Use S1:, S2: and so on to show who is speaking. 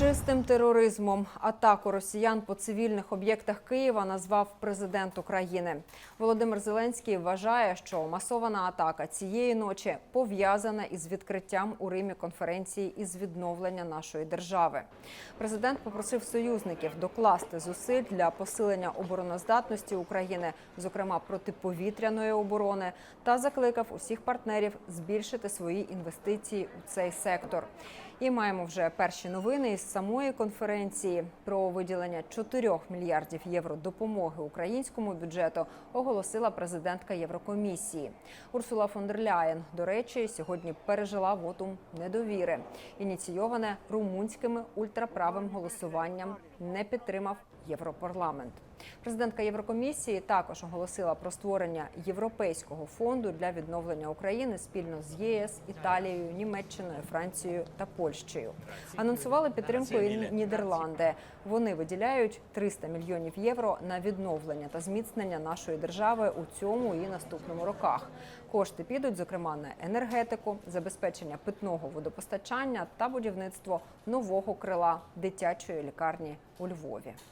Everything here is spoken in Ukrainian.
S1: Чистим тероризмом атаку росіян по цивільних об'єктах Києва назвав президент України. Володимир Зеленський вважає, що масована атака цієї ночі пов'язана із відкриттям у Римі конференції із відновлення нашої держави. Президент попросив союзників докласти зусиль для посилення обороноздатності України, зокрема протиповітряної оборони, та закликав усіх партнерів збільшити свої інвестиції у цей сектор. І маємо вже перші новини із самої конференції про виділення 4 мільярдів євро допомоги українському бюджету оголосила президентка Єврокомісії. Урсула фон дер Ляєн, до речі, сьогодні пережила вотум недовіри. Ініційоване румунськими ультраправим голосуванням не підтримав Європарламент. Президентка Єврокомісії також оголосила про створення Європейського фонду для відновлення України спільно з ЄС, Італією, Німеччиною, Францією та Польщею. Анонсували підтримку і Нідерланди. Вони виділяють 300 мільйонів євро на відновлення та зміцнення нашої держави у цьому і наступному роках. Кошти підуть, зокрема, на енергетику, забезпечення питного водопостачання та будівництво нового крила дитячої лікарні у Львові.